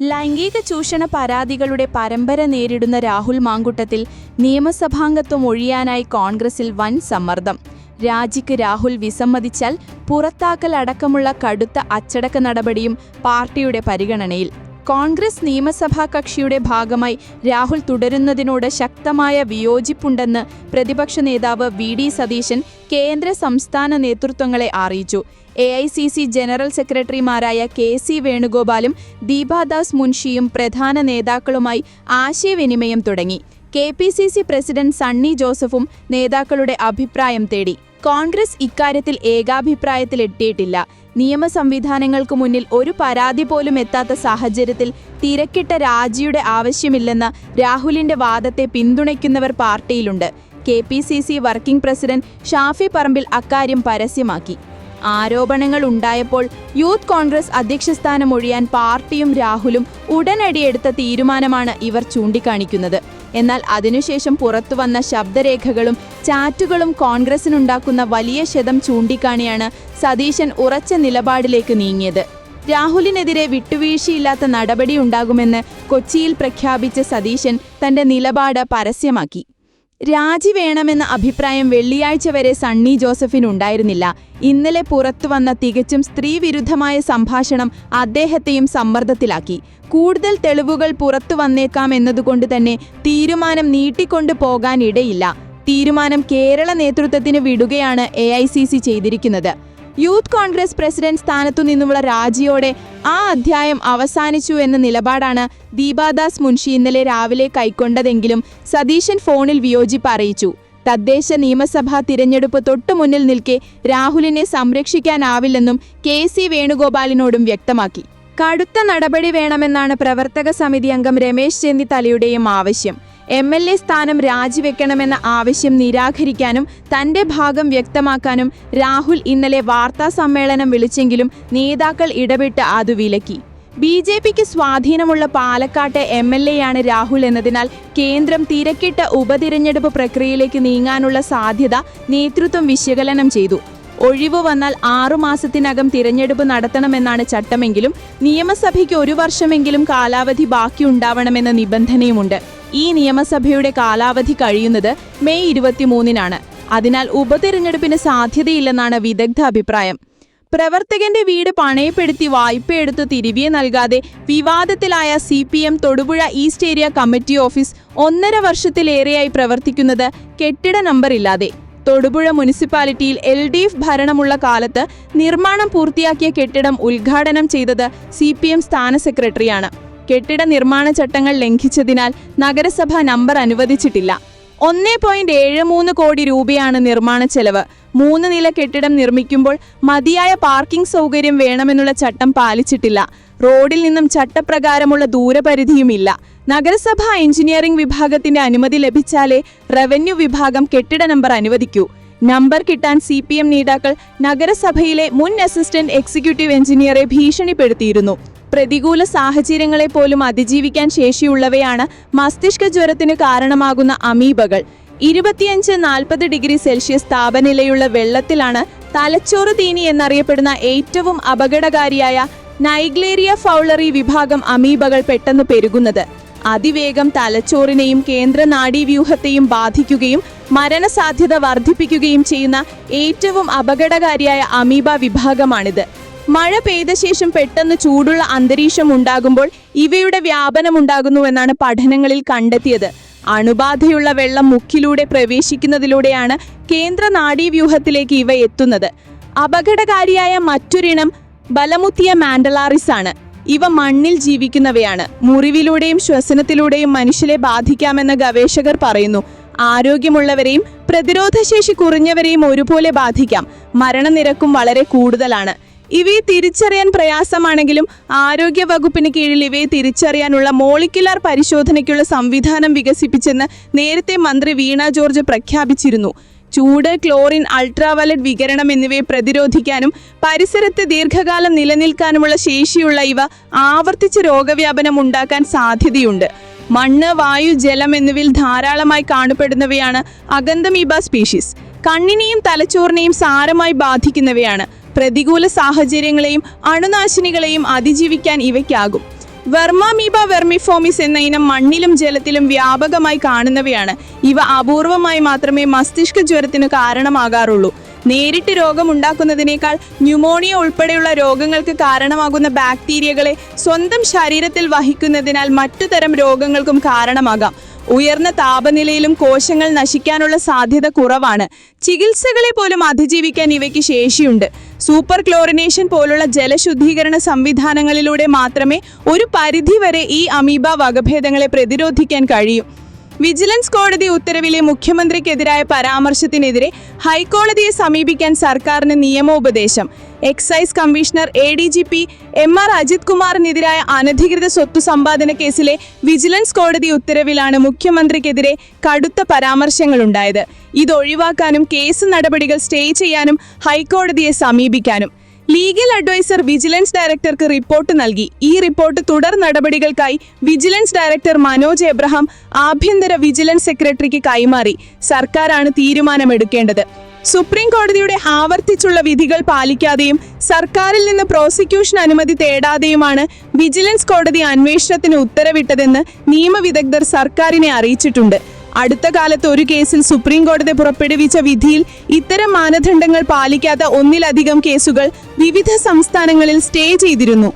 ലൈംഗിക ചൂഷണ പരാതികളുടെ പരമ്പര നേരിടുന്ന രാഹുൽ മാങ്കുട്ടത്തിൽ നിയമസഭാംഗത്വം ഒഴിയാനായി കോൺഗ്രസിൽ വൻ സമ്മർദ്ദം. രാജിക്ക് രാഹുൽ വിസമ്മതിച്ചാൽ പുറത്താക്കൽ അടക്കമുള്ള കടുത്ത അച്ചടക്ക നടപടിയും പാർട്ടിയുടെ പരിഗണനയിൽ. കോൺഗ്രസ് നിയമസഭാ കക്ഷിയുടെ ഭാഗമായി രാഹുൽ തുടരുന്നതിനോട് ശക്തമായ വിയോജിപ്പുണ്ടെന്ന് പ്രതിപക്ഷ നേതാവ് വി ഡി സതീശൻ കേന്ദ്ര സംസ്ഥാന നേതൃത്വങ്ങളെ അറിയിച്ചു. A I C C general സെക്രട്ടറിമാരായ കെ സി വേണുഗോപാലും ദീപാദാസ് മുൻഷിയും പ്രധാന നേതാക്കളുമായി ആശയവിനിമയം തുടങ്ങി. K P C C president Sunny ജോസഫും നേതാക്കളുടെ അഭിപ്രായം തേടി. കോൺഗ്രസ് ഇക്കാര്യത്തിൽ ഏകാഭിപ്രായത്തിലെത്തിയിട്ടില്ല നിയമ സംവിധാനങ്ങൾക്ക് മുന്നിൽ ഒരു പരാതി പോലും എത്താത്ത സാഹചര്യത്തിൽ തിരക്കിട്ട രാജിയുടെ ആവശ്യമില്ലെന്ന രാഹുലിന്റെ വാദത്തെ പിന്തുണയ്ക്കുന്നവർ പാർട്ടിയിലുണ്ട്. K P C C working president Shafi Parambil അക്കാര്യം പരസ്യമാക്കി. ആരോപണങ്ങൾ ഉണ്ടായപ്പോൾ യൂത്ത് കോൺഗ്രസ് അധ്യക്ഷസ്ഥാനം ഒഴിയാൻ പാർട്ടിയും രാഹുലും ഉടനടി എടുത്ത തീരുമാനമാണ് ഇവർ ചൂണ്ടിക്കാണിക്കുന്നത്. എന്നാൽ അതിനുശേഷം പുറത്തുവന്ന ശബ്ദരേഖകളും ചാറ്റുകളും കോൺഗ്രസിനുണ്ടാക്കുന്ന വലിയ ശതം ചൂണ്ടിക്കാണിയാണ് സതീശൻ ഉറച്ച നിലപാടിലേക്ക് നീങ്ങിയത്. രാഹുലിനെതിരെ വിട്ടുവീഴ്ചയില്ലാത്ത നടപടി ഉണ്ടാകുമെന്ന് കൊച്ചിയിൽ പ്രഖ്യാപിച്ച സതീശൻ തന്റെ നിലപാട് പരസ്യമാക്കി. രാജി വേണമെന്ന അഭിപ്രായം വെള്ളിയാഴ്ച വരെ സണ്ണി ജോസഫിനുണ്ടായിരുന്നില്ല ഇന്നലെ പുറത്തുവന്ന തികച്ചും സ്ത്രീവിരുദ്ധമായ സംഭാഷണം അദ്ദേഹത്തെയും സമ്മർദ്ദത്തിലാക്കി. കൂടുതൽ തെളിവുകൾ പുറത്തു വന്നേക്കാം എന്നതുകൊണ്ട് തന്നെ തീരുമാനം നീട്ടിക്കൊണ്ടു പോകാനിടയില്ല. തീരുമാനം കേരള നേതൃത്വത്തിന് വിടുകയാണ് എ ചെയ്തിരിക്കുന്നത്. യൂത്ത് കോൺഗ്രസ് പ്രസിഡന്റ് സ്ഥാനത്തു നിന്നുമുള്ള രാജിയോടെ ആ അധ്യായം അവസാനിച്ചു എന്ന നിലപാടാണ് ദീപാദാസ് മുൻഷി ഇന്നലെ രാവിലെ കൈക്കൊണ്ടതെങ്കിലും സതീശൻ ഫോണിൽ വിയോജിപ്പ് അറിയിച്ചു. തദ്ദേശ നിയമസഭാ തിരഞ്ഞെടുപ്പ് തൊട്ടു മുന്നിൽ നിൽക്കെ രാഹുലിനെ സംരക്ഷിക്കാനാവില്ലെന്നും കെ സി വേണുഗോപാലിനോടും വ്യക്തമാക്കി. കടുത്ത നടപടി വേണമെന്നാണ് പ്രവർത്തക സമിതി അംഗം രമേശ് ചെന്നിത്തലയുടെയും ആവശ്യം. എം എൽ എ സ്ഥാനം രാജിവെക്കണമെന്ന ആവശ്യം നിരാകരിക്കാനും തന്റെ ഭാഗം വ്യക്തമാക്കാനും രാഹുൽ ഇന്നലെ വാർത്താ സമ്മേളനം വിളിച്ചെങ്കിലും നേതാക്കൾ ഇടപെട്ട് അത് വിലക്കി. ബി ജെ പിക്ക് സ്വാധീനമുള്ള പാലക്കാട്ടെ എം എൽ എയാണ് രാഹുൽ എന്നതിനാൽ കേന്ദ്രം തിരക്കിട്ട ഉപതിരഞ്ഞെടുപ്പ് പ്രക്രിയയിലേക്ക് നീങ്ങാനുള്ള സാധ്യത നേതൃത്വം വിശകലനം ചെയ്തു. ഒഴിവ് വന്നാൽ ആറുമാസത്തിനകം തിരഞ്ഞെടുപ്പ് നടത്തണമെന്നാണ് ചട്ടമെങ്കിലും നിയമസഭയ്ക്ക് ഒരു വർഷമെങ്കിലും കാലാവധി ബാക്കിയുണ്ടാവണമെന്ന നിബന്ധനയുമുണ്ട്. ഈ നിയമസഭയുടെ കാലാവധി കഴിയുന്നത് മെയ് ഇരുപത്തിമൂന്നിനാണ്. അതിനാൽ ഉപതിരഞ്ഞെടുപ്പിന് സാധ്യതയില്ലെന്നാണ് വിദഗ്ധ അഭിപ്രായം. പ്രവർത്തകന്റെ വീട് പണയപ്പെടുത്തി വായ്പയെടുത്ത് തിരികെ നൽകാതെ വിവാദത്തിലായ C P M Thodupuzha east area committee office ഒന്നര വർഷത്തിലേറെയായി പ്രവർത്തിക്കുന്നത് കെട്ടിട നമ്പർ ഇല്ലാതെ തൊടുപുഴ മുനിസിപ്പാലിറ്റിയിൽ എൽ ഡി എഫ് ഭരണമുള്ള കാലത്ത് നിർമ്മാണം പൂർത്തിയാക്കിയ കെട്ടിടം ഉദ്ഘാടനം ചെയ്തത് സി പി എം സ്ഥാന സെക്രട്ടറിയാണ്. കെട്ടിട നിർമ്മാണ ചട്ടങ്ങൾ ലംഘിച്ചതിനാൽ നഗരസഭ നമ്പർ അനുവദിച്ചിട്ടില്ല. ഒന്നേ പോയിന്റ് ഏഴ് മൂന്ന് കോടി രൂപയാണ് നിർമ്മാണ ചെലവ്. മൂന്ന് നില കെട്ടിടം നിർമ്മിക്കുമ്പോൾ മതിയായ പാർക്കിംഗ് സൗകര്യം വേണമെന്നുള്ള ചട്ടം പാലിച്ചിട്ടില്ല. റോഡിൽ നിന്നും ചട്ടപ്രകാരമുള്ള ദൂരപരിധിയുമില്ല. നഗരസഭ എഞ്ചിനീയറിംഗ് വിഭാഗത്തിന്റെ അനുമതി ലഭിച്ചാലേ റവന്യൂ വിഭാഗം കെട്ടിട നമ്പർ അനുവദിക്കൂ. നമ്പർ കിട്ടാൻ സി പി എം നേതാക്കൾ നഗരസഭയിലെ മുൻ അസിസ്റ്റന്റ് എക്സിക്യൂട്ടീവ് എഞ്ചിനീയറെ ഭീഷണിപ്പെടുത്തിയിരുന്നു. പ്രതികൂല സാഹചര്യങ്ങളെ പോലും അതിജീവിക്കാൻ ശേഷിയുള്ളവയാണ് മസ്തിഷ്ക ജ്വരത്തിന് കാരണമാകുന്ന അമീബകൾ. ഇരുപത്തിയഞ്ച് നാൽപ്പത് ഡിഗ്രി സെൽഷ്യസ് താപനിലയുള്ള വെള്ളത്തിലാണ് തലച്ചോറ് തീനി എന്നറിയപ്പെടുന്ന ഏറ്റവും അപകടകാരിയായ നൈഗ്ലേരിയ ഫൗളറി വിഭാഗം അമീബകൾ പെട്ടെന്ന് പെരുകുന്നത്. അതിവേഗം തലച്ചോറിനെയും കേന്ദ്ര നാഡീവ്യൂഹത്തെയും ബാധിക്കുകയും മരണസാധ്യത വർദ്ധിപ്പിക്കുകയും ചെയ്യുന്ന ഏറ്റവും അപകടകാരിയായ അമീബ വിഭാഗമാണിത്. മഴ പെയ്ത ശേഷം പെട്ടെന്ന് ചൂടുള്ള അന്തരീക്ഷം ഉണ്ടാകുമ്പോൾ ഇവയുടെ വ്യാപനമുണ്ടാകുന്നുവെന്നാണ് പഠനങ്ങളിൽ കണ്ടെത്തിയത്. അണുബാധയുള്ള വെള്ളം മുക്കിലൂടെ പ്രവേശിക്കുന്നതിലൂടെയാണ് കേന്ദ്ര നാഡീവ്യൂഹത്തിലേക്ക് ഇവ എത്തുന്നത്. അപകടകാരിയായ മറ്റൊരിനം ബലമുത്തിയ മാൻഡലാറിസ് ആണ്. ഇവ മണ്ണിൽ ജീവിക്കുന്നവയാണ്. മുറിവിലൂടെയും ശ്വസനത്തിലൂടെയും മനുഷ്യരെ ബാധിക്കാമെന്ന് ഗവേഷകർ പറയുന്നു. ആരോഗ്യമുള്ളവരെയും പ്രതിരോധശേഷി കുറഞ്ഞവരെയും ഒരുപോലെ ബാധിക്കാം. മരണനിരക്കും വളരെ കൂടുതലാണ്. ഇവയെ തിരിച്ചറിയാൻ പ്രയാസമാണെങ്കിലും ആരോഗ്യ വകുപ്പിന് കീഴിൽ ഇവയെ തിരിച്ചറിയാനുള്ള മോളിക്കുലാർ പരിശോധനയ്ക്കുള്ള സംവിധാനം വികസിപ്പിച്ചെന്ന് നേരത്തെ മന്ത്രി വീണ ജോർജ് പ്രഖ്യാപിച്ചിരുന്നു. ചൂട് ക്ലോറിൻ അൾട്രാവയലറ്റ് വികരണം എന്നിവയെ പ്രതിരോധിക്കാനും പരിസരത്ത് ദീർഘകാലം നിലനിൽക്കാനുമുള്ള ശേഷിയുള്ള ഇവ ആവർത്തിച്ച് രോഗവ്യാപനം ഉണ്ടാക്കാൻ സാധ്യതയുണ്ട്. മണ്ണ് വായു ജലം എന്നിവയിൽ ധാരാളമായി കാണപ്പെടുന്നവയാണ് അഗന്ധമീബ സ്പീഷീസ്. കണ്ണിനെയും തലച്ചോറിനെയും സാരമായി ബാധിക്കുന്നവയാണ്. പ്രതികൂല സാഹചര്യങ്ങളെയും അണുനാശിനികളെയും അതിജീവിക്കാൻ ഇവയ്ക്കാകും. വെർമാമീബ വെർമിഫോമിസ് എന്ന ഇനം മണ്ണിലും ജലത്തിലും വ്യാപകമായി കാണുന്നവയാണ്. ഇവ അപൂർവമായി മാത്രമേ മസ്തിഷ്ക ജ്വരത്തിന് കാരണമാകാറുള്ളൂ. നേരിട്ട് രോഗമുണ്ടാക്കുന്നതിനേക്കാൾ ന്യൂമോണിയ ഉൾപ്പെടെയുള്ള രോഗങ്ങൾക്ക് കാരണമാകുന്ന ബാക്ടീരിയകളെ സ്വന്തം ശരീരത്തിൽ വഹിക്കുന്നതിനാൽ മറ്റു തരം രോഗങ്ങൾക്കും കാരണമാകാം. ഉയർന്ന താപനിലയിലും കോശങ്ങൾ നശിക്കാനുള്ള സാധ്യത കുറവാണ്. ചികിത്സകളെ പോലും അതിജീവിക്കാൻ ഇവയ്ക്ക് ശേഷിയുണ്ട്. സൂപ്പർ ക്ലോറിനേഷൻ പോലുള്ള ജലശുദ്ധീകരണ സംവിധാനങ്ങളിലൂടെ മാത്രമേ ഒരു പരിധിവരെ ഈ അമീബ വകഭേദങ്ങളെ പ്രതിരോധിക്കാൻ കഴിയൂ. വിജിലൻസ് കോടതി ഉത്തരവിലെ മുഖ്യമന്ത്രിക്കെതിരായ പരാമർശത്തിനെതിരെ ഹൈക്കോടതിയെ സമീപിക്കാൻ സർക്കാരിന് നിയമോപദേശം. Excise commissioner A D G P M R Ajith കുമാറിനെതിരായ അനധികൃത സ്വത്തു സമ്പാദന കേസിലെ വിജിലൻസ് കോടതി ഉത്തരവിലാണ് മുഖ്യമന്ത്രിക്കെതിരെ കടുത്ത പരാമർശങ്ങളുണ്ടായത്. ഇത് ഒഴിവാക്കാനും കേസ് നടപടികൾ സ്റ്റേ ചെയ്യാനും ഹൈക്കോടതിയെ സമീപിക്കാനും. ലീഗൽ അഡ്വൈസർ വിജിലൻസ് ഡയറക്ടർക്ക് റിപ്പോർട്ട് നൽകി. ഈ റിപ്പോർട്ട് തുടർ നടപടികൾക്കായി വിജിലൻസ് ഡയറക്ടർ മനോജ് എബ്രഹാം ആഭ്യന്തര വിജിലൻസ് സെക്രട്ടറിക്ക് കൈമാറി. സർക്കാരാണ് തീരുമാനമെടുക്കേണ്ടത്. സുപ്രീം കോടതിയുടെ ആവർത്തിച്ചുള്ള വിധികൾ പാലിക്കാതെയും സർക്കാരിൽ നിന്ന് പ്രോസിക്യൂഷൻ അനുമതി തേടാതെയുമാണ് വിജിലൻസ് കോടതി അന്വേഷണത്തിന് ഉത്തരവിട്ടതെന്ന് നിയമവിദഗ്ധർ സർക്കാരിനെ അറിയിച്ചിട്ടുണ്ട്. അടുത്ത കാലത്ത് ഒരു കേസിൽ സുപ്രീം കോടതി പുറപ്പെടുവിച്ച വിധിയിൽ ഇത്തരം മാനദണ്ഡങ്ങൾ പാലിക്കാത്ത ഒന്നിലധികം കേസുകൾ വിവിധ സംസ്ഥാനങ്ങളിൽ സ്റ്റേ ചെയ്തിരുന്നു.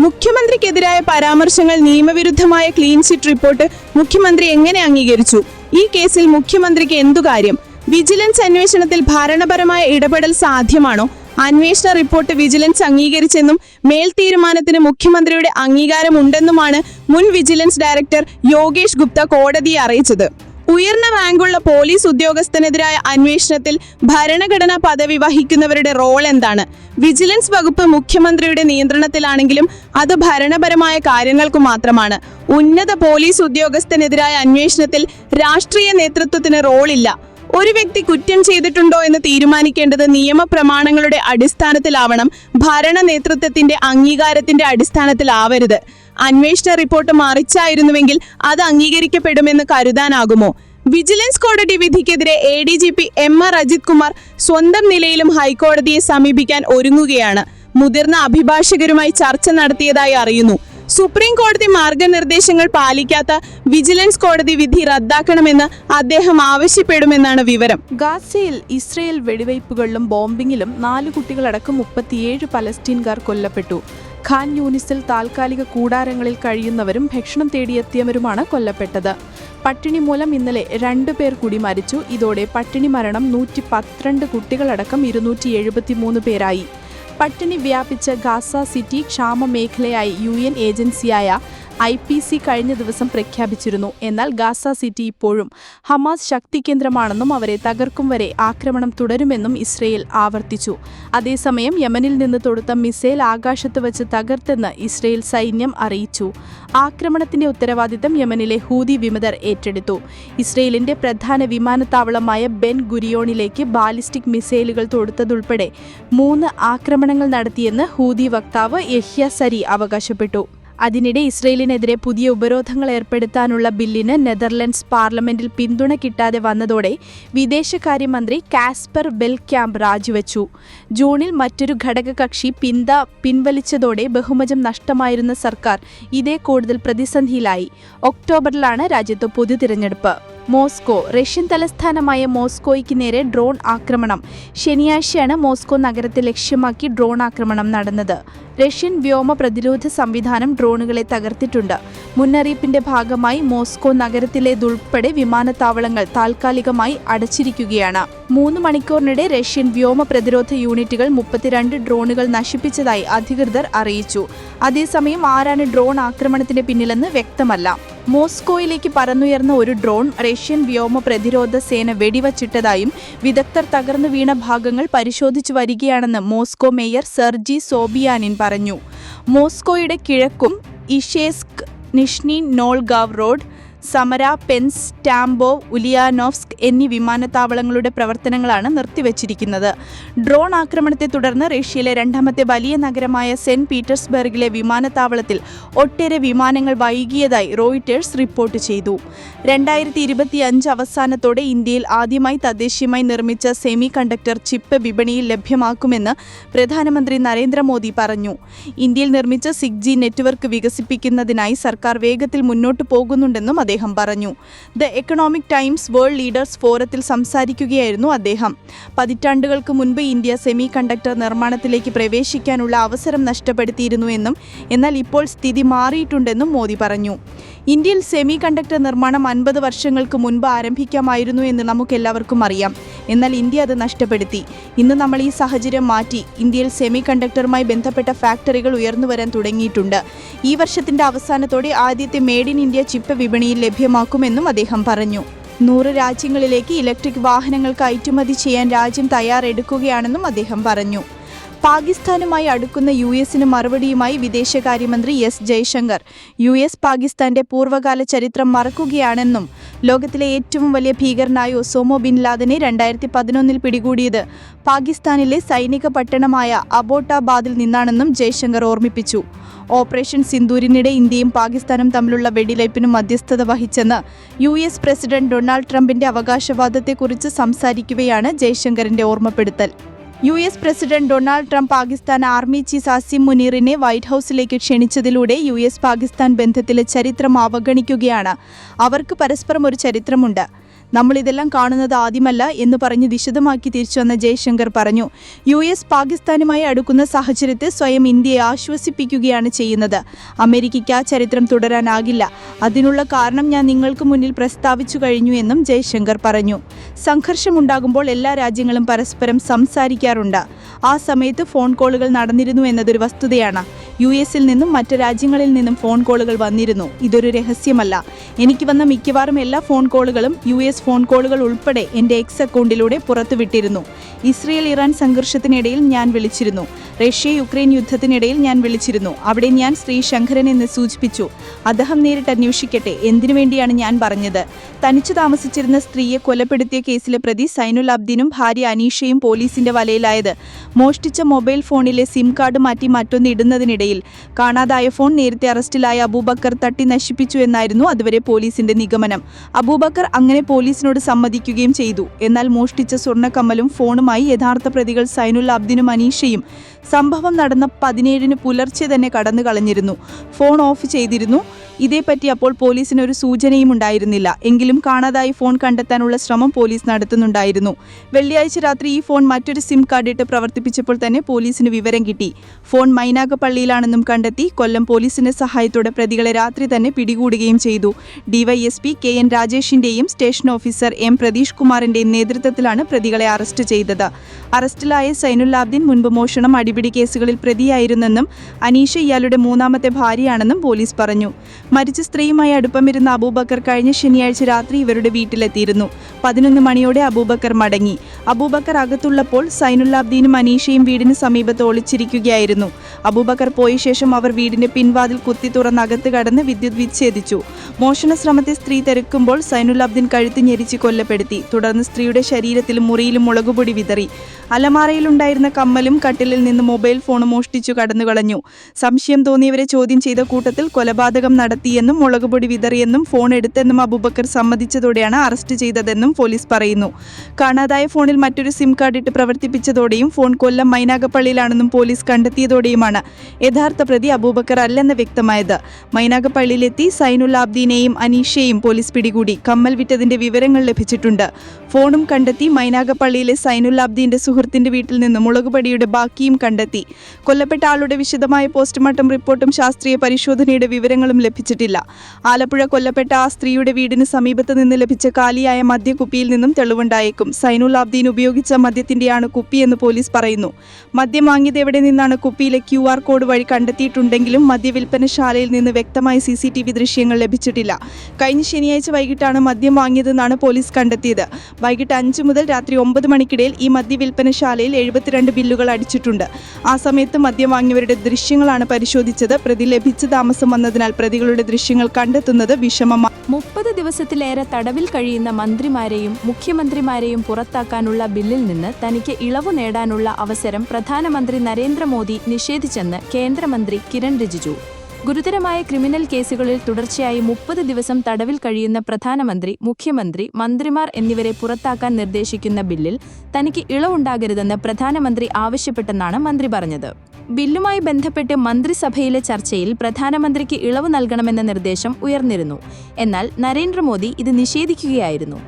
മുഖ്യമന്ത്രിക്കെതിരായ പരാമർശങ്ങൾ നിയമവിരുദ്ധമായ ക്ലീൻ ചിറ്റ് റിപ്പോർട്ട് മുഖ്യമന്ത്രി എങ്ങനെ അംഗീകരിച്ചു? ഈ കേസിൽ മുഖ്യമന്ത്രിക്ക് എന്തു കാര്യം? വിജിലൻസ് അന്വേഷണത്തിൽ ഭരണപരമായ ഇടപെടൽ സാധ്യമാണോ? അന്വേഷണ റിപ്പോർട്ട് വിജിലൻസ് അംഗീകരിച്ചെന്നും മേൽ തീരുമാനത്തിന് മുഖ്യമന്ത്രിയുടെ അംഗീകാരമുണ്ടെന്നുമാണ് മുൻ വിജിലൻസ് ഡയറക്ടർ യോഗേഷ് ഗുപ്ത കോടതിയെ അറിയിച്ചത്. ഉയർന്ന റാങ്കുള്ള പോലീസ് ഉദ്യോഗസ്ഥനെതിരായ അന്വേഷണത്തിൽ ഭരണഘടനാ പദവി വഹിക്കുന്നവരുടെ റോൾ എന്താണ്? വിജിലൻസ് വകുപ്പ് മുഖ്യമന്ത്രിയുടെ നിയന്ത്രണത്തിലാണെങ്കിലും അത് ഭരണപരമായ കാര്യങ്ങൾക്ക് മാത്രമാണ്. ഉന്നത പോലീസ് ഉദ്യോഗസ്ഥനെതിരായ അന്വേഷണത്തിൽ രാഷ്ട്രീയ നേതൃത്വത്തിന് റോളില്ല. ഒരു വ്യക്തി കുറ്റം ചെയ്തിട്ടുണ്ടോ എന്ന് തീരുമാനിക്കേണ്ടത് നിയമപ്രമാണങ്ങളുടെ അടിസ്ഥാനത്തിലാവണം. ഭരണ നേതൃത്വത്തിന്റെ അംഗീകാരത്തിന്റെ അടിസ്ഥാനത്തിലാവരുത്. അന്വേഷണ റിപ്പോർട്ട് മറിച്ചായിരുന്നുവെങ്കിൽ അത് അംഗീകരിക്കപ്പെടുമെന്ന് കരുതാനാകുമോ? വിജിലൻസ് കോടതി വിധിക്കെതിരെ A D G P M R Ajith Kumar സ്വന്തം നിലയിലും ഹൈക്കോടതിയെ സമീപിക്കാൻ ഒരുങ്ങുകയാണ്. മുതിർന്ന അഭിഭാഷകരുമായി ചർച്ച നടത്തിയതായി അറിയുന്നു. സുപ്രീം കോടതി മാർഗനിർദ്ദേശങ്ങൾ പാലിക്കാത്ത വിജിലൻസ് കോടതി വിധി റദ്ദാക്കണമെന്ന് അദ്ദേഹം ആവശ്യപ്പെടുമെന്നാണ് വിവരം. ഗാസയിൽ ഇസ്രയേൽ വെടിവയ്പ്പുകളിലും ബോംബിങ്ങിലും നാല് കുട്ടികളടക്കം മുപ്പത്തിയേഴ് പലസ്തീൻകാർ കൊല്ലപ്പെട്ടു. ഖാൻ യൂണിസിൽ താൽക്കാലിക കൂടാരങ്ങളിൽ കഴിയുന്നവരും ഭക്ഷണം തേടിയെത്തിയവരുമാണ് കൊല്ലപ്പെട്ടത്. പട്ടിണി മൂലം ഇന്നലെ രണ്ടു പേർ കൂടി മരിച്ചു. ഇതോടെ പട്ടിണി മരണം നൂറ്റി പന്ത്രണ്ട് കുട്ടികളടക്കം ഇരുന്നൂറ്റി എഴുപത്തിമൂന്ന് പേരായി. പട്ടിണി വ്യാപിച്ച ഗാസ സിറ്റി ക്ഷാമ മേഖലയായി യു എൻ ഏജൻസിയായ ഐ പി സി കഴിഞ്ഞ ദിവസം പ്രഖ്യാപിച്ചിരുന്നു. എന്നാൽ ഗാസ സിറ്റി ഇപ്പോഴും ഹമാസ് ശക്തി കേന്ദ്രമാണെന്നും അവരെ തകർക്കും വരെ ആക്രമണം തുടരുമെന്നും ഇസ്രയേൽ ആവർത്തിച്ചു. അതേസമയം യമനിൽ നിന്ന് തൊടുത്ത മിസൈൽ ആകാശത്ത് വച്ച് തകർത്തെന്ന് ഇസ്രയേൽ സൈന്യം അറിയിച്ചു. ആക്രമണത്തിന്റെ ഉത്തരവാദിത്തം യമനിലെ ഹൂതി വിമതർ ഏറ്റെടുത്തു. ഇസ്രയേലിന്റെ പ്രധാന വിമാനത്താവളമായ ബെൻ ഗുരിയോണിലേക്ക് ബാലിസ്റ്റിക് മിസൈലുകൾ തൊടുത്തതുൾപ്പെടെ മൂന്ന് ആക്രമണങ്ങൾ നടത്തിയെന്ന് ഹൂതി വക്താവ് യഹ്യ സരി അവകാശപ്പെട്ടു. അതിനിടെ ഇസ്രയേലിനെതിരെ പുതിയ ഉപരോധങ്ങൾ ഏർപ്പെടുത്താനുള്ള ബില്ലിന് നെതർലൻഡ്സ് പാർലമെന്റിൽ പിന്തുണ കിട്ടാതെ വന്നതോടെ വിദേശകാര്യമന്ത്രി കാസ്പർ ബെൽ ക്യാമ്പ് രാജിവെച്ചു. ജൂണിൽ മറ്റൊരു ഘടകകക്ഷി പിന്ത പിൻവലിച്ചതോടെ ബഹുമജം നഷ്ടമായിരുന്ന സർക്കാർ ഇതേ കൂടുതൽ പ്രതിസന്ധിയിലായി. ഒക്ടോബറിലാണ് രാജ്യത്ത് പൊതു തിരഞ്ഞെടുപ്പ് മോസ്കോ. റഷ്യൻ തലസ്ഥാനമായ മോസ്കോയ്ക്ക് നേരെ ഡ്രോൺ ആക്രമണം. ശനിയാഴ്ചയാണ് മോസ്കോ നഗരത്തെ ലക്ഷ്യമാക്കി ഡ്രോൺ ആക്രമണം നടന്നത്. റഷ്യൻ വ്യോമ പ്രതിരോധ സംവിധാനം ഡ്രോണുകളെ തകർത്തിട്ടുണ്ട്. മുന്നറിയിപ്പിന്റെ ഭാഗമായി മോസ്കോ നഗരത്തിലേതുൾപ്പെടെ വിമാനത്താവളങ്ങൾ താൽക്കാലികമായി അടച്ചിരിക്കുകയാണ്. മൂന്ന് മണിക്കൂറിനിടെ റഷ്യൻ വ്യോമ പ്രതിരോധ യൂണിറ്റുകൾ മുപ്പത്തിരണ്ട് ഡ്രോണുകൾ നശിപ്പിച്ചതായി അധികൃതർ അറിയിച്ചു. അതേസമയം ആരാണ് ഡ്രോൺ ആക്രമണത്തിന് പിന്നിലെന്ന് വ്യക്തമല്ല. മോസ്കോയിലേക്ക് പറന്നുയർന്ന ഒരു ഡ്രോൺ റഷ്യൻ വ്യോമ പ്രതിരോധ സേന വെടിവച്ചിട്ടതായും വിദഗ്ധർ തകർന്നു വീണ ഭാഗങ്ങൾ പരിശോധിച്ചു വരികയാണെന്ന് മോസ്കോ മേയർ സെർജി സോബിയാനിൻ പറഞ്ഞു. മോസ്കോയുടെ കിഴക്കും Izhevsk Nizhny Novgorod Samara Penza Tambov Ulyanovsk എന്നീ വിമാനത്താവളങ്ങളുടെ പ്രവർത്തനങ്ങളാണ് നിർത്തിവച്ചിരിക്കുന്നത്. ഡ്രോൺ ആക്രമണത്തെ തുടർന്ന് റഷ്യയിലെ രണ്ടാമത്തെ വലിയ നഗരമായ സെന്റ് പീറ്റേഴ്സ്ബർഗിലെ വിമാനത്താവളത്തിൽ ഒട്ടേറെ വിമാനങ്ങൾ വൈകിയതായി റോയിറ്റേഴ്സ് റിപ്പോർട്ട് ചെയ്തു. രണ്ടായിരത്തി ഇരുപത്തിയഞ്ച് അവസാനത്തോടെ ഇന്ത്യയിൽ ആദ്യമായി തദ്ദേശീയമായി നിർമ്മിച്ച സെമി കണ്ടക്ടർ ചിപ്പ് വിപണിയിൽ ലഭ്യമാക്കുമെന്ന് പ്രധാനമന്ത്രി നരേന്ദ്രമോദി പറഞ്ഞു. ഇന്ത്യയിൽ നിർമ്മിച്ച സിക്സ് നെറ്റ്വർക്ക് വികസിപ്പിക്കുന്നതിനായി സർക്കാർ വേഗത്തിൽ മുന്നോട്ട് പോകുന്നുണ്ടെന്നും അദ്ദേഹം പറഞ്ഞു. The Economic Times World Leaders ഫോറത്തിൽ സംസാരിക്കുകയായിരുന്നു അദ്ദേഹം. പതിറ്റാണ്ടുകൾക്ക് മുൻപ് ഇന്ത്യ സെമി കണ്ടക്ടർ നിർമ്മാണത്തിലേക്ക് പ്രവേശിക്കാനുള്ള അവസരം നഷ്ടപ്പെടുത്തിയിരുന്നു എന്നും എന്നാൽ ഇപ്പോൾ സ്ഥിതി മാറിയിട്ടുണ്ടെന്നും മോദി പറഞ്ഞു. ഇന്ത്യയിൽ സെമി കണ്ടക്ടർ നിർമ്മാണം അൻപത് വർഷങ്ങൾക്ക് മുൻപ് ആരംഭിക്കാമായിരുന്നു എന്ന് നമുക്കെല്ലാവർക്കും അറിയാം. എന്നാൽ ഇന്ത്യ അത് നഷ്ടപ്പെടുത്തി. ഇന്ന് നമ്മൾ ഈ സാഹചര്യം മാറ്റി ഇന്ത്യയിൽ സെമി കണ്ടക്ടറുമായി ബന്ധപ്പെട്ട ഫാക്ടറികൾ ഉയർന്നു വരാൻ തുടങ്ങിയിട്ടുണ്ട്. ഈ വർഷത്തിന്റെ അവസാനത്തോടെ ആദ്യത്തെ മെയ്ഡ് ഇൻ ഇന്ത്യ ചിപ്പ് വിപണിയിൽ ലഭ്യമാക്കുമെന്നും അദ്ദേഹം പറഞ്ഞു. നൂറ് രാജ്യങ്ങളിലേക്ക് ഇലക്ട്രിക് വാഹനങ്ങൾ കയറ്റുമതി ചെയ്യാൻ രാജ്യം തയ്യാറെടുക്കുകയാണെന്നും അദ്ദേഹം പറഞ്ഞു. പാകിസ്ഥാനുമായി അടുക്കുന്ന യു എസിന് മറുപടിയുമായി വിദേശകാര്യമന്ത്രി എസ് ജയശങ്കർ. യു എസ് പാകിസ്ഥാന്റെ പൂർവകാല ചരിത്രം മറക്കുകയാണെന്നും ലോകത്തിലെ ഏറ്റവും വലിയ ഭീകരനായ ഒസോമോ ബിൻ ലാദനെ രണ്ടായിരത്തി പതിനൊന്നിൽ പിടികൂടിയത് പാകിസ്ഥാനിലെ സൈനിക പട്ടണമായ അബോട്ടാബാദിൽ നിന്നാണെന്നും ജയശങ്കർ ഓർമ്മിപ്പിച്ചു. ഓപ്പറേഷൻ സിന്ദൂരിനിടെ ഇന്ത്യയും പാകിസ്ഥാനും തമ്മിലുള്ള വെടിവയ്പ്പിന് മധ്യസ്ഥത വഹിച്ചെന്ന് യു എസ് പ്രസിഡന്റ് ഡൊണാൾഡ് ട്രംപിന്റെ അവകാശവാദത്തെക്കുറിച്ച് സംസാരിക്കുകയാണ് ജയശങ്കറിന്റെ ഓർമ്മപ്പെടുത്തൽ. U S president Donald Trump Pakistan army chief Asim മുനീറിനെ white ഹൌസിലേക്ക് ക്ഷണിച്ചതിലൂടെ യു എസ് പാകിസ്ഥാൻ ബന്ധത്തിലെ ചരിത്രം അവഗണിക്കുകയാണ്. അവർക്ക് പരസ്പരം ഒരു ചരിത്രമുണ്ട്. നമ്മൾ ഇതെല്ലാം കാണുന്നത് ആദ്യമല്ല എന്ന് പറഞ്ഞ് വിശദമാക്കി തിരിച്ചു വന്ന ജയശങ്കർ പറഞ്ഞു. യു എസ് പാകിസ്ഥാനുമായി അടുക്കുന്ന സാഹചര്യത്തെ സ്വയം ഇന്ത്യയെ ആശ്വസിപ്പിക്കുകയാണ് ചെയ്യുന്നത്. അമേരിക്കയ്ക്ക് ആ ചരിത്രം തുടരാനാകില്ല. അതിനുള്ള കാരണം ഞാൻ നിങ്ങൾക്ക് മുന്നിൽ പ്രസ്താവിച്ചു കഴിഞ്ഞു എന്നും ജയശങ്കർ പറഞ്ഞു. സംഘർഷമുണ്ടാകുമ്പോൾ എല്ലാ രാജ്യങ്ങളും പരസ്പരം സംസാരിക്കാറുണ്ട്. ആ സമയത്ത് ഫോൺ കോളുകൾ നടന്നിരുന്നു എന്നതൊരു വസ്തുതയാണ്. യു എസിൽ നിന്നും മറ്റ് രാജ്യങ്ങളിൽ നിന്നും ഫോൺ കോളുകൾ വന്നിരുന്നു. ഇതൊരു രഹസ്യമല്ല. എനിക്ക് വന്ന മിക്കവാറും എല്ലാ ഫോൺ കോളുകളും യു എസ് ഫോൺ കോളുകൾ ഉൾപ്പെടെ എന്റെ എക്സ് അക്കൗണ്ടിലൂടെ പുറത്തുവിട്ടിരുന്നു. ഇസ്രയേൽ ഇറാൻ സംഘർഷത്തിനിടയിൽ ഞാൻ വിളിച്ചിരുന്നു. റഷ്യ യുക്രൈൻ യുദ്ധത്തിനിടയിൽ ഞാൻ വിളിച്ചിരുന്നു. അവിടെ ഞാൻ ശ്രീ ശങ്കരൻ എന്ന് സൂചിപ്പിച്ചു. അദ്ദേഹം നേരിട്ട് അന്വേഷിക്കട്ടെ. എന്തിനു വേണ്ടിയാണ് ഞാൻ പറഞ്ഞത്? തനിച്ചു താമസിച്ചിരുന്ന സ്ത്രീയെ കൊലപ്പെടുത്തിയ കേസിലെ പ്രതി സൈനുൽ അബ്ദീനും ഭാര്യ അനീഷയും പോലീസിന്റെ വലയിലായത്. മോഷ്ടിച്ച മൊബൈൽ ഫോണിലെ സിം കാർഡ് മാറ്റി മറ്റൊന്ന് ഇടുന്നതിനിടയിൽ കാണാതായ ഫോൺ നേരത്തെ അറസ്റ്റിലായ അബൂബക്കർ തട്ടി നശിപ്പിച്ചു എന്നായിരുന്നു അതുവരെ പോലീസിന്റെ നിഗമനം. അബൂബക്കർ അങ്ങനെ പോലീസിനോട് സമ്മതിക്കുകയും ചെയ്തു. എന്നാൽ മോഷ്ടിച്ച സ്വർണക്കമ്മലും ഫോണുമായി യഥാർത്ഥ പ്രതികൾ സൈനുൽ അബ്ദിനും അനീഷയും സംഭവം നടന്ന പതിനേഴിന് പുലർച്ചെ തന്നെ കടന്നു കളഞ്ഞിരുന്നു. ഫോൺ ഓഫ് ചെയ്തിരുന്നു. ഇതേപ്പറ്റി അപ്പോൾ പോലീസിന് ഒരു സൂചനയും ഉണ്ടായിരുന്നില്ല. എങ്കിലും കാണാതായി ഫോൺ കണ്ടെത്താനുള്ള ശ്രമം പോലീസ് നടത്തുന്നുണ്ടായിരുന്നു. വെള്ളിയാഴ്ച രാത്രി ഈ ഫോൺ മറ്റൊരു സിം കാർഡിട്ട് പ്രവർത്തിപ്പിച്ചപ്പോൾ തന്നെ പോലീസിന് വിവരം കിട്ടി. ഫോൺ മൈനാഗപ്പള്ളിയിലാണെന്നും കണ്ടെത്തി കൊല്ലം പോലീസിന്റെ സഹായത്തോടെ പ്രതികളെ രാത്രി തന്നെ പിടികൂടുകയും ചെയ്തു. ഡിവൈഎസ്പി കെ എൻ രാജേഷിന്റെയും സ്റ്റേഷൻ ഓഫീസർ എം പ്രതീഷ് കുമാറിന്റെയും നേതൃത്വത്തിലാണ് പ്രതികളെ അറസ്റ്റ് ചെയ്തത്. അറസ്റ്റിലായ സൈനുല്ലാബ്ദീൻ മുൻപ് മോഷണം അടിപിടി കേസുകളിൽ പ്രതിയായിരുന്നെന്നും അനീഷ ഇയാളുടെ മൂന്നാമത്തെ ഭാര്യയാണെന്നും പോലീസ് പറഞ്ഞു. മരിച്ച സ്ത്രീയുമായി അടുപ്പമിരുന്ന അബൂബക്കർ കഴിഞ്ഞ ശനിയാഴ്ച രാത്രി ഇവരുടെ വീട്ടിലെത്തിയിരുന്നു. പതിനൊന്ന് മണിയോടെ അബൂബക്കർ മടങ്ങി. അബൂബക്കർ അകത്തുള്ളപ്പോൾ സൈനുല്ലാബ്ദീനും അനീഷയും വീടിന് സമീപത്ത് ഒളിച്ചിരിക്കുകയായിരുന്നു. അബൂബക്കർ പോയ ശേഷം അവർ വീടിന്റെ പിൻവാതിൽ കുത്തി തുറന്ന് അകത്ത് കടന്ന് വിദ്യുത് വിച്ഛേദിച്ചു. മോഷണ ശ്രമത്തെ സ്ത്രീ തിരക്കുമ്പോൾ അബ്ദിൻ കഴുത്ത് ഞെരിച്ച് കൊല്ലപ്പെടുത്തി തുടർന്ന് സ്ത്രീയുടെ ശരീരത്തിൽ മുറിയിലും മുളകുപൊടി വിതറി. അലമാറയിലുണ്ടായിരുന്ന കമ്മലും കട്ടിലിൽ നിന്ന് മൊബൈൽ ഫോണും മോഷ്ടിച്ചു കടന്നുകളഞ്ഞു. സംശയം തോന്നിയവരെ ചോദ്യം ചെയ്ത കൂട്ടത്തിൽ കൊലപാതകം നടത്തിയെന്നും മുളകുപൊടി വിതറിയെന്നും ഫോൺ എടുത്തെന്നും അബൂബക്കർ സമ്മതിച്ചതോടെയാണ് അറസ്റ്റ് ചെയ്തതെന്നും പോലീസ് പറയുന്നു. കാണാതായ ഫോണിൽ മറ്റൊരു സിം കാർഡ് ഇട്ട് പ്രവർത്തിപ്പിച്ചതോടെയും ഫോൺ കൊല്ലം മൈനാഗപ്പള്ളിയിലാണെന്നും പോലീസ് കണ്ടെത്തിയതോടെയുമാണ് യഥാർത്ഥ പ്രതി അബൂബക്കർ അല്ലെന്ന് വ്യക്തമായത്. മൈനാഗപ്പള്ളിയിലെത്തി സൈനുൽ ആബ്ദീനെയും അനീഷയെയും പോലീസ് പിടികൂടി കമ്മൽ വിറ്റതിന്റെ വിവരങ്ങൾ ലഭിച്ചിട്ടുണ്ട്. ഫോണും കണ്ടെത്തി മൈനാഗപ്പള്ളിയിലെ സൈനുൽ ആബ്ദീന്റെ സുഹൃത്തിന്റെ വീട്ടിൽ നിന്ന് മുളകുപടിയുടെ ബാക്കിയും കണ്ടെത്തി. കൊല്ലപ്പെട്ട ആളുടെ വിശദമായ പോസ്റ്റ്മോർട്ടം റിപ്പോർട്ടും ശാസ്ത്രീയ പരിശോധനയുടെ വിവരങ്ങളും ലഭിച്ചിട്ടില്ല. ആലപ്പുഴ കൊല്ലപ്പെട്ട ആ സ്ത്രീയുടെ വീടിന് സമീപത്ത് നിന്ന് ലഭിച്ച കാലിയായ മദ്യക്കുപ്പിയിൽ നിന്നും തെളിവുണ്ടായേക്കും. സൈനുൽ ആബ്ദീൻ ഉപയോഗിച്ച മദ്യത്തിന്റെയാണ് കുപ്പിയെന്ന് പോലീസ് പറയുന്നു. മദ്യം വാങ്ങിയത് എവിടെ നിന്നാണ് കുപ്പിയിലെ ക്യൂ ആർ കോഡ് വഴി കണ്ടെത്തിയിട്ടുണ്ടെങ്കിലും മദ്യവിൽപ്പനശാലയിൽ നിന്ന് വ്യക്തമായ സി സി ടി വി ദൃശ്യങ്ങൾ ലഭിച്ചിട്ടില്ല. കഴിഞ്ഞ ശനിയാഴ്ച വൈകിട്ടാണ് മദ്യം വാങ്ങിയതെന്നാണ് പോലീസ് കണ്ടെത്തിയത്. വൈകിട്ട് അഞ്ച് മുതൽ രാത്രി ഒമ്പത് മണിക്കിടയിൽ ഈ മദ്യവിൽപ്പനശാലയിൽ എഴുപത്തിരണ്ട് ബില്ലുകൾ അടിച്ചിട്ടുണ്ട്. ആ സമയത്ത് മദ്യം വാങ്ങിയവരുടെ ദൃശ്യങ്ങളാണ് പരിശോധിച്ചത്. പ്രതി ലഭിച്ച താമസം വന്നതിനാൽ പ്രതികളുടെ ദൃശ്യങ്ങൾ കണ്ടെത്തുന്നത് വിഷമമാണ് മുപ്പത് ദിവസത്തിലേറെ തടവിൽ കഴിയുന്ന മന്ത്രിമാരെയും മുഖ്യമന്ത്രിമാരെയും പുറത്താക്കാനുള്ള ബില്ലിൽ നിന്ന് തനിക്ക് ഇളവ് നേടാനുള്ള അവസരം പ്രധാനമന്ത്രി നരേന്ദ്രമോദി നിഷേധിച്ചെന്ന് കേന്ദ്രമന്ത്രി കിരൺ റിജിജു. ഗുരുതരമായ ക്രിമിനൽ കേസുകളിൽ തുടർച്ചയായി മുപ്പത് ദിവസം തടവിൽ കഴിയുന്ന പ്രധാനമന്ത്രി മുഖ്യമന്ത്രി മന്ത്രിമാർ എന്നിവരെ പുറത്താക്കാൻ നിർദ്ദേശിക്കുന്ന ബില്ലിൽ തനിക്ക് ഇളവുണ്ടാകരുതെന്ന് പ്രധാനമന്ത്രി ആവശ്യപ്പെട്ടെന്നാണ് മന്ത്രി പറഞ്ഞത്. ബില്ലുമായി ബന്ധപ്പെട്ട് മന്ത്രിസഭയിലെ ചർച്ചയിൽ പ്രധാനമന്ത്രിക്ക് ഇളവ് നൽകണമെന്ന നിർദ്ദേശം ഉയർന്നിരുന്നു. എന്നാൽ നരേന്ദ്രമോദി ഇത് നിഷേധിക്കുകയായിരുന്നു.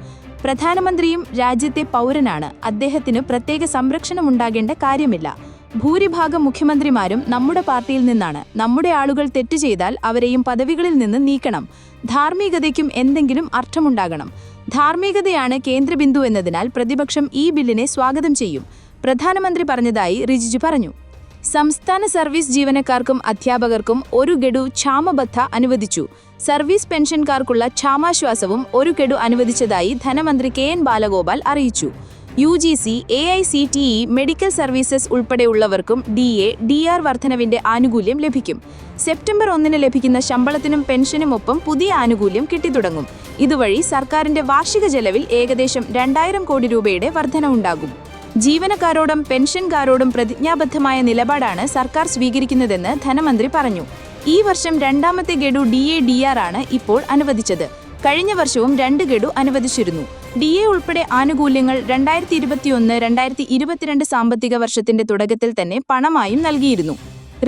പ്രധാനമന്ത്രിയും രാജ്യത്തെ പൗരനാണ്. അദ്ദേഹത്തിന് പ്രത്യേക സംരക്ഷണം ഉണ്ടാകേണ്ട കാര്യമില്ല. ഭൂരിഭാഗം മുഖ്യമന്ത്രിമാരും നമ്മുടെ പാർട്ടിയിൽ നിന്നാണ്. നമ്മുടെ ആളുകൾ തെറ്റ് ചെയ്താൽ അവരെയും പദവികളിൽ നിന്ന് നീക്കണം. ധാർമ്മികതയ്ക്കും എന്തെങ്കിലും അർത്ഥമുണ്ടാകണം. ധാർമ്മികതയാണ് കേന്ദ്രബിന്ദു എന്നതിനാൽ പ്രതിപക്ഷം ഈ ബില്ലിനെ സ്വാഗതം ചെയ്യും. പ്രധാനമന്ത്രി പറഞ്ഞതായി റിജിജു പറഞ്ഞു. സംസ്ഥാന സർവീസ് ജീവനക്കാർക്കും അധ്യാപകർക്കും ഒരു ഗഡു ക്ഷാമബദ്ധ അനുവദിച്ചു. സർവീസ് പെൻഷൻകാർക്കുള്ള ക്ഷാമാശ്വാസവും ഒരു ഗഡു അനുവദിച്ചതായി ധനമന്ത്രി കെ എൻ ബാലഗോപാൽ അറിയിച്ചു. U G C A I C T E medical services ഉൾപ്പെടെയുള്ളവർക്കും D A D R വർധനവിന്റെ ആനുകൂല്യം ലഭിക്കും. സെപ്റ്റംബർ ഒന്നിന് ലഭിക്കുന്ന ശമ്പളത്തിനും പെൻഷനുമൊപ്പം പുതിയ ആനുകൂല്യം കിട്ടിത്തുടങ്ങും. ഇതുവഴി സർക്കാരിന്റെ വാർഷിക ചെലവിൽ ഏകദേശം രണ്ടായിരം കോടി രൂപയുടെ വർധനവുണ്ടാകും. ജീവനക്കാരോടും പെൻഷൻകാരോടും പ്രതിജ്ഞാബദ്ധമായ നിലപാടാണ് സർക്കാർ സ്വീകരിക്കുന്നതെന്ന് ധനമന്ത്രി പറഞ്ഞു. ഈ വർഷം രണ്ടാമത്തെ ഗഡു ഡി എ ഡി ആർ ആണ് ഇപ്പോൾ അനുവദിച്ചത്. കഴിഞ്ഞ വർഷവും രണ്ട് ഗഡു അനുവദിച്ചിരുന്നു. ഡി എ ഉൾപ്പെടെ ആനുകൂല്യങ്ങൾ രണ്ടായിരത്തി ഇരുപത്തിയൊന്ന് രണ്ടായിരത്തി ഇരുപത്തിരണ്ട് സാമ്പത്തിക വർഷത്തിന്റെ തുടക്കത്തിൽ തന്നെ പണമായും നൽകിയിരുന്നു.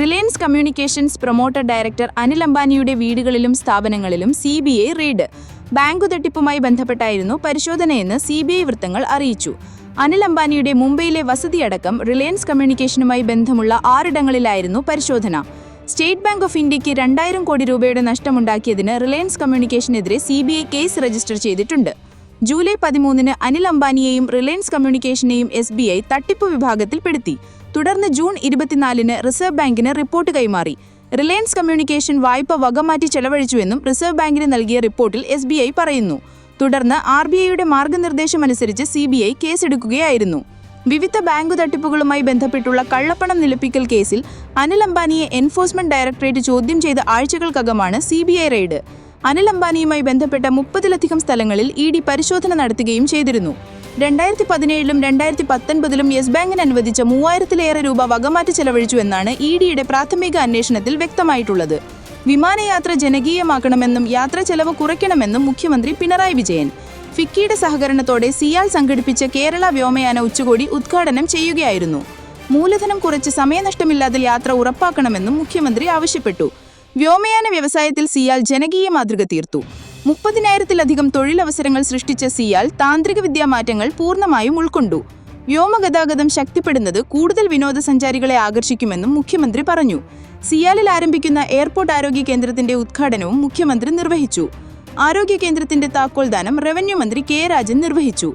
Reliance communications promoter director Anil അംബാനിയുടെ വീടുകളിലും സ്ഥാപനങ്ങളിലും C B I raid bank തട്ടിപ്പുമായി ബന്ധപ്പെട്ടായിരുന്നു പരിശോധനയെന്ന് സി ബി ഐ വൃത്തങ്ങൾ അറിയിച്ചു. അനിൽ അംബാനിയുടെ മുംബൈയിലെ വസതിയടക്കം റിലയൻസ് കമ്മ്യൂണിക്കേഷനുമായി ബന്ധമുള്ള ആറിടങ്ങളിലായിരുന്നു പരിശോധന. സ്റ്റേറ്റ് ബാങ്ക് ഓഫ് ഇന്ത്യയ്ക്ക് രണ്ടായിരം കോടി രൂപയുടെ നഷ്ടമുണ്ടാക്കിയതിന് Reliance കമ്മ്യൂണിക്കേഷനെതിരെ C B I case register ചെയ്തിട്ടുണ്ട്. ജൂലൈ പതിമൂന്നിന് അനിൽ അംബാനിയെയും റിലയൻസ് കമ്മ്യൂണിക്കേഷനെയും എസ് ബി ഐ തട്ടിപ്പ് വിഭാഗത്തിൽപ്പെടുത്തി തുടർന്ന് ജൂൺ ഇരുപത്തിനാലിന് റിസർവ് ബാങ്കിന് റിപ്പോർട്ട് കൈമാറി. റിലയൻസ് കമ്മ്യൂണിക്കേഷൻ വായ്പ വകമാറ്റി ചെലവഴിച്ചുവെന്നും റിസർവ് ബാങ്കിന് നൽകിയ റിപ്പോർട്ടിൽ എസ് പറയുന്നു. തുടർന്ന് ആർ ബി ഐയുടെ മാർഗനിർദ്ദേശമനുസരിച്ച് സി ബി ഐ കേസെടുക്കുകയായിരുന്നു. വിവിധ ബാങ്ക് തട്ടിപ്പുകളുമായി ബന്ധപ്പെട്ടുള്ള കള്ളപ്പണം നിലപ്പിക്കൽ കേസിൽ അനിൽ അംബാനിയെ എൻഫോഴ്സ്മെന്റ് ഡയറക്ടറേറ്റ് ചോദ്യം ചെയ്ത ആഴ്ചകൾക്കകമാണ് C B I raid. Anil അംബാനിയുമായി ബന്ധപ്പെട്ട മുപ്പതിലധികം സ്ഥലങ്ങളിൽ ഇ ഡി പരിശോധന നടത്തുകയും ചെയ്തിരുന്നു. രണ്ടായിരത്തി പതിനേഴിലും രണ്ടായിരത്തി പത്തൊൻപതിലും യെസ് ബാങ്കിന് അനുവദിച്ച മൂവായിരത്തിലേറെ രൂപ വകമാറ്റി ചെലവഴിച്ചു എന്നാണ് ഇ ഡിയുടെ പ്രാഥമിക അന്വേഷണത്തിൽ വ്യക്തമായിട്ടുള്ളത്. വിമാനയാത്ര ജനകീയമാക്കണമെന്നും യാത്രാ ചെലവ് കുറയ്ക്കണമെന്നും മുഖ്യമന്ത്രി പിണറായി വിജയൻ ഫിക്കിയുടെ സഹകരണത്തോടെ സിയാൽ സംഘടിപ്പിച്ച കേരള വ്യോമയാന ഉച്ചകോടി ഉദ്ഘാടനം ചെയ്യുകയായിരുന്നു. മൂലധനം കുറച്ച് സമയനഷ്ടമില്ലാതെ യാത്ര ഉറപ്പാക്കണമെന്നും മുഖ്യമന്ത്രി ആവശ്യപ്പെട്ടു. വ്യോമയാന വ്യവസായത്തിൽ സിയാൽ ജനകീയ മാതൃക തീർത്തു. മുപ്പതിനായിരത്തിലധികം തൊഴിലവസരങ്ങൾ സൃഷ്ടിച്ച സിയാൽ താന്ത്രിക വിദ്യാമാറ്റങ്ങൾ പൂർണമായും ഉൾക്കൊണ്ടു. വ്യോമഗതാഗതം ശക്തിപ്പെടുന്നത് കൂടുതൽ വിനോദസഞ്ചാരികളെ ആകർഷിക്കുമെന്നും മുഖ്യമന്ത്രി പറഞ്ഞു. സിയാലിൽ ആരംഭിക്കുന്ന എയർപോർട്ട് ആരോഗ്യ കേന്ദ്രത്തിന്റെ ഉദ്ഘാടനവും മുഖ്യമന്ത്രി നിർവഹിച്ചു. ആരോഗ്യ കേന്ദ്രത്തിന്റെ താക്കോൽദാനം റവന്യൂ മന്ത്രി കെ രാജൻ നിർവഹിച്ചു.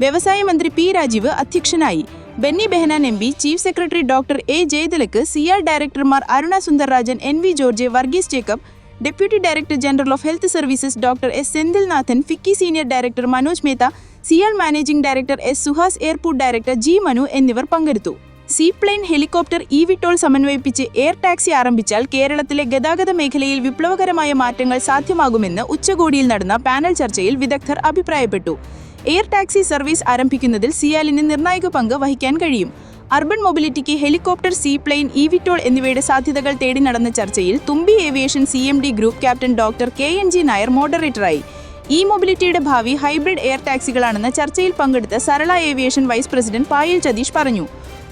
വ്യവസായ മന്ത്രി പി രാജീവ് അധ്യക്ഷനായി. Benny Behanan M P chief secretary doctor A Jayathilak C R ഡയറക്ടർമാർ Aruna Sundarrajan N V George Varghese Jacob deputy director general of health services doctor S Senthilnathan FICCI senior director Manoj Mehta CIAL managing director S Suhas airport director G Manu എന്നിവർ പങ്കെടുത്തു. Seaplane helicopter e VTOL സമന്വയിപ്പിച്ച് air taxi ആരംഭിച്ചാൽ കേരളത്തിലെ ഗതാഗത മേഖലയിൽ വിപ്ലവകരമായ മാറ്റങ്ങൾ സാധ്യമാകുമെന്ന് ഉച്ചകോടിയിൽ നടന്ന പാനൽ ചർച്ചയിൽ വിദഗ്ധർ അഭിപ്രായപ്പെട്ടു. എയർ ടാക്സി സർവീസ് ആരംഭിക്കുന്നതിൽ സിയാലിന് നിർണായക പങ്ക് വഹിക്കാൻ കഴിയും. അർബൻ മൊബിലിറ്റിക്ക് ഹെലികോപ്റ്റർ സീപ്ലെയിൻ ഇ വിറ്റോൾ എന്നിവയുടെ സാധ്യതകൾ തേടി നടന്ന ചർച്ചയിൽ Thumbi aviation C M D group captain doctor K N G Nair മോഡറേറ്ററായി. E മൊബിലിറ്റിയുടെ ഭാവി ഹൈബ്രിഡ് എയർ ടാക്സികളാണെന്ന് ചർച്ചയിൽ പങ്കെടുത്ത Sarala aviation vice president Payal Satheesh പറഞ്ഞു.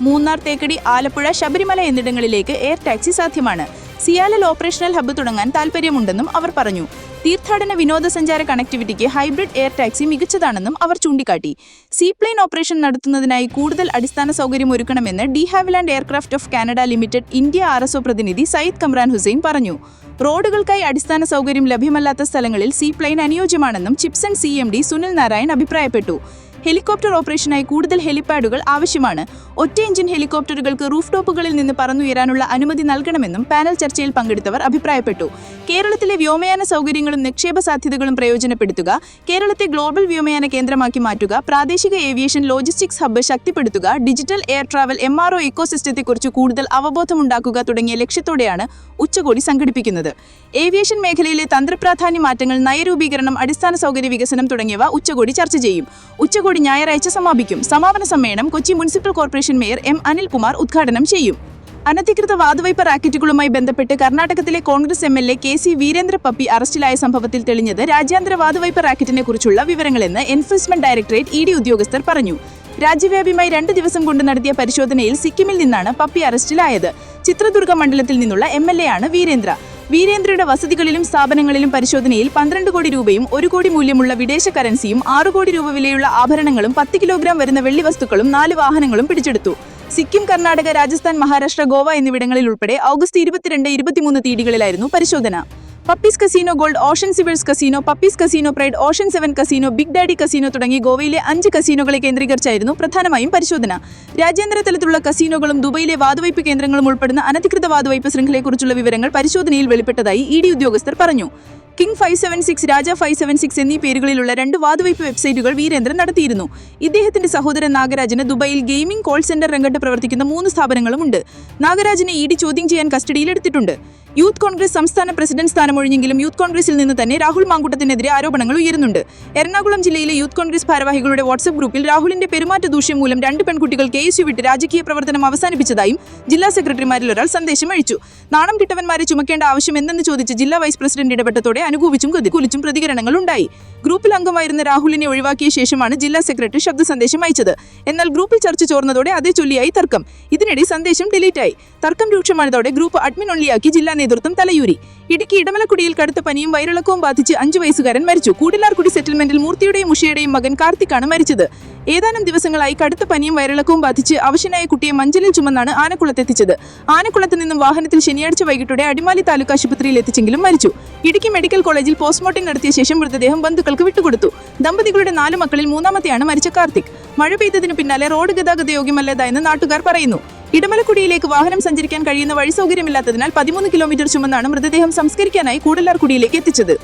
മൂന്നാർ തേക്കടി ആലപ്പുഴ ശബരിമല എന്നിടങ്ങളിലേക്ക് എയർ ടാക്സി സാധ്യമാണ്. സിയാലൽ ഓപ്പറേഷണൽ ഹബ്ബ് തുടങ്ങാൻ താൽപ്പര്യമുണ്ടെന്നും അവർ പറഞ്ഞു. തീർത്ഥാടന വിനോദസഞ്ചാര കണക്ടിവിറ്റിക്ക് ഹൈബ്രിഡ് എയർ ടാക്സി മികച്ചതാണെന്നും അവർ ചൂണ്ടിക്കാട്ടി. സീപ്ലെയിൻ ഓപ്പറേഷൻ നടത്തുന്നതിനായി കൂടുതൽ അടിസ്ഥാന സൗകര്യം ഒരുക്കണമെന്ന് de Havilland aircraft of Canada limited India R S പ്രതിനിധി സയ്യിദ് കമ്രാൻ ഹുസൈൻ പറഞ്ഞു. റോഡുകൾക്കായി അടിസ്ഥാന സൗകര്യം ലഭ്യമല്ലാത്ത സ്ഥലങ്ങളിൽ seaplane അനുയോജ്യമാണെന്നും Chipsan C M D Sunil Narayan അഭിപ്രായപ്പെട്ടു. ഹെലികോപ്റ്റർ ഓപ്പറേഷനായി കൂടുതൽ ഹെലിപാഡുകൾ ആവശ്യമാണ്. ഒറ്റ എഞ്ചിൻ ഹെലികോപ്റ്ററുകൾക്ക് റൂഫ് ടോപ്പുകളിൽ നിന്ന് പറന്നുയരാനുള്ള അനുമതി നൽകണമെന്നും പാനൽ ചർച്ചയിൽ പങ്കെടുത്തവർ അഭിപ്രായപ്പെട്ടു. കേരളത്തിലെ വ്യോമയാന സൗകര്യങ്ങളും നിക്ഷേപ സാധ്യതകളും പ്രയോജനപ്പെടുത്തുക കേരളത്തെ ഗ്ലോബൽ വ്യോമയാന കേന്ദ്രമാക്കി മാറ്റുക പ്രാദേശിക ഏവിയേഷൻ ലോജിസ്റ്റിക്സ് ഹബ്ബ് ശക്തിപ്പെടുത്തുക digital air travel M R O ഇക്കോസിസ്റ്റത്തെക്കുറിച്ച് കൂടുതൽ അവബോധമുണ്ടാക്കുക തുടങ്ങിയ ലക്ഷ്യത്തോടെയാണ് ഉച്ചകോടി സംഘടിപ്പിക്കുന്നത്. ഏവിയേഷൻ മേഖലയിലെ തന്ത്രപ്രാധാന്യ മാറ്റങ്ങൾ നയരൂപീകരണം അടിസ്ഥാന സൗകര്യ വികസനം തുടങ്ങിയവ ഉച്ചകോടി ചർച്ച ചെയ്യും. ഉച്ചകോടി ഞായറാഴ്ച സമാപിക്കും. സമാപന സമ്മേളനം Kochi municipal corporation mayor M Anilkumar ഉദ്ഘാടനം ചെയ്യും. അനധികൃത വാതുവയ്പ റാക്കറ്റുകളുമായി ബന്ധപ്പെട്ട് കർണാടകത്തിലെ Congress M L A K C Veerendra Puppy അറസ്റ്റിലായ സംഭവത്തിൽ തെളിഞ്ഞത് രാജ്യാന്തര വാതുവയ്പ റാക്കറ്റിനെ കുറിച്ചുള്ള വിവരങ്ങളെന്ന് എൻഫോഴ്സ്മെന്റ് ഡയറക്ടറേറ്റ് ഇ ഡി ഉദ്യോഗസ്ഥർ പറഞ്ഞു. രാജ്യവ്യാപിയമായി രണ്ട് ദിവസം കൊണ്ട് നടത്തിയ പരിശോധനയിൽ സിക്കിമിൽ നിന്നാണ് പപ്പി അറസ്റ്റിലായത്. ചിത്രദുർഗ മണ്ഡലത്തിൽ നിന്നുള്ള എം എൽ എ ആണ് വീരേന്ദ്ര. വീരേന്ദ്രയുടെ വസതികളിലും സ്ഥാപനങ്ങളിലും പരിശോധനയിൽ പന്ത്രണ്ട് കോടി രൂപയും ഒരു കോടി മൂല്യമുള്ള വിദേശ കറൻസിയും ആറു കോടി രൂപ വിലയുള്ള ആഭരണങ്ങളും പത്ത് കിലോഗ്രാം വരുന്ന വെള്ളി വസ്തുക്കളും നാല് വാഹനങ്ങളും പിടിച്ചെടുത്തു. സിക്കിം കർണാടക രാജസ്ഥാൻ മഹാരാഷ്ട്ര ഗോവ എന്നിവിടങ്ങളിൽ ഉൾപ്പെടെ ഓഗസ്റ്റ് ഇരുപത്തിരണ്ട് ഇരുപത്തിമൂന്ന് തീയതികളിലായിരുന്നു പരിശോധന. Puppy's casino gold Ocean civils casino Puppy's casino pride ocean seven casino big daddy casino തുടങ്ങി ഗോവയിലെ അഞ്ച് കസീനോകളെ കേന്ദ്രീകരിച്ചായിരുന്നു പ്രധാനമായും പരിശോധന. രാജ്യാന്തര തലത്തിലുള്ള കസീനോകളും ദുബൈയിലെ വാതുവയ്പ് കേന്ദ്രങ്ങളും ഉൾപ്പെടുന്ന അനധികൃത വാതുവയ്പ് ശൃംഖലയെക്കുറിച്ചുള്ള വിവരങ്ങൾ പരിശോധനയിൽ വെളിപ്പെട്ടതായി ഇ ഡി ഉദ്യോഗസ്ഥർ പറഞ്ഞു. King five seven six Raja five seven six എന്നീ പേരുകളിലുള്ള രണ്ട് വാതുവയ്പ് വെബ്സൈറ്റുകൾ വീരേന്ദ്രൻ നടത്തിയിരുന്നു. ഇദ്ദേഹത്തിന്റെ സഹോദരൻ നാഗരാജന് ദുബൈയിൽ ഗെയിമിംഗ് കോൾ സെന്റർ രംഗത്ത് പ്രവർത്തിക്കുന്ന മൂന്ന് സ്ഥാപനങ്ങളുമുണ്ട്. നാഗരാജനെ ഇ ഡി ചോദ്യം ചെയ്യാൻ കസ്റ്റഡിയിലെടുത്തിട്ടുണ്ട് യൂത്ത് കോൺഗ്രസ് സംസ്ഥാന പ്രസിഡന്റ് സ്ഥാനമൊഴിഞ്ഞെങ്കിലും യൂത്ത് കോൺഗ്രസിൽ നിന്ന് തന്നെ രാഹുൽ മാങ്കൂട്ടത്തിനെതിരെ ആരോപണങ്ങൾ ഉയരുന്നുണ്ട്. എറണാകുളം ജില്ലയിലെ യൂത്ത് കോൺഗ്രസ് ഭാരവാഹികളുടെ വാട്സ്ആപ്പ് ഗ്രൂപ്പിൽ രാഹുലിന്റെ പെരുമാറ്റ ദൂഷ്യം മൂലം രണ്ട് പെൺകുട്ടികൾ കെ എസ് യു വിട്ട് രാജകീയ പ്രവർത്തനം അവസാനിപ്പിച്ചതായും ജില്ലാ സെക്രട്ടറിമാരിൽ ഒരാൾ സന്ദേശം അയച്ചു നാണം കിട്ടവന്മാരെ ചുമക്കേണ്ട ആവശ്യം എന്തെന്ന് ചോദിച്ച് ജില്ലാ വൈസ് പ്രസിഡന്റ് ഇടപെട്ടതോടെ അനുകൂപിച്ചും കുലിച്ചും പ്രതികരണങ്ങൾ ഉണ്ടായി. ഗ്രൂപ്പിൽ അംഗമായിരുന്ന രാഹുലിനെ ഒഴിവാക്കിയ ശേഷമാണ് ജില്ലാ സെക്രട്ടറി ശബ്ദ സന്ദേശം അയച്ചത്. എന്നാൽ ഗ്രൂപ്പിൽ ചർച്ച ചോർന്നതോടെ അതേ ചൊല്ലിയായി തർക്കം. ഇതിനിടെ സന്ദേശം ഡിലീറ്റായി. തർക്കം രൂക്ഷമായതോടെ ഗ്രൂപ്പ് അഡ്മിൻ ഒള്ളിയാക്കി ജില്ലാ നേതൃത്വം തലയൂരി. ഇടുക്കി ഇടമലക്കുടിയിൽ കടുത്ത പനിയും വയറിളക്കവും ബാധിച്ച് അഞ്ചു വയസ്സുകാരൻ മരിച്ചു. കൂടിലാർകുടി സെറ്റിൽമെന്റിൽ മൂർത്തിയുടെയും ഉഷയുടെയും മകൻ കാർത്തിക്കാണ് മരിച്ചത്. ഏതാനും ദിവസങ്ങളായി കടുത്ത പനിയും വയറിളക്കവും ബാധിച്ച് അവശനായ കുട്ടിയെ മഞ്ചലിൽ ചുമന്നാണ് ആനക്കുളത്തെത്തിച്ചത് ആനക്കുളത്ത് നിന്നും വാഹനത്തിൽ ശനിയാഴ്ച വൈകിട്ടോടെ അടിമാലി താലൂക്ക് ആശുപത്രിയിൽ എത്തിച്ചെങ്കിലും മരിച്ചു. ഇടുക്കി മെഡിക്കൽ കോളേജിൽ പോസ്റ്റ്മോർട്ടം നടത്തിയ ശേഷം മൃതദേഹം ബന്ധുക്കൾക്ക് വിട്ടുകൊടുത്തു. ദമ്പതികളുടെ നാല് മക്കളിൽ മൂന്നാമത്തെയാണ് മരിച്ച കാർത്തിക്. മഴ പെയ്തതിനു പിന്നാലെ റോഡ് ഗതാഗത യോഗ്യമല്ലതായെന്ന് നാട്ടുകാർ പറയുന്നു. ഇടമലക്കുടിയിലേക്ക് വാഹനം സഞ്ചരിക്കാൻ കഴിയുന്ന വഴി സൗകര്യമില്ലാത്തതിനാൽ പതിമൂന്ന് കിലോമീറ്റർ ചുമന്നാണ് മൃതദേഹം സംസ്കരിക്കാനായി കൂടലാർകുടിയിലേക്ക് എത്തിച്ചത്.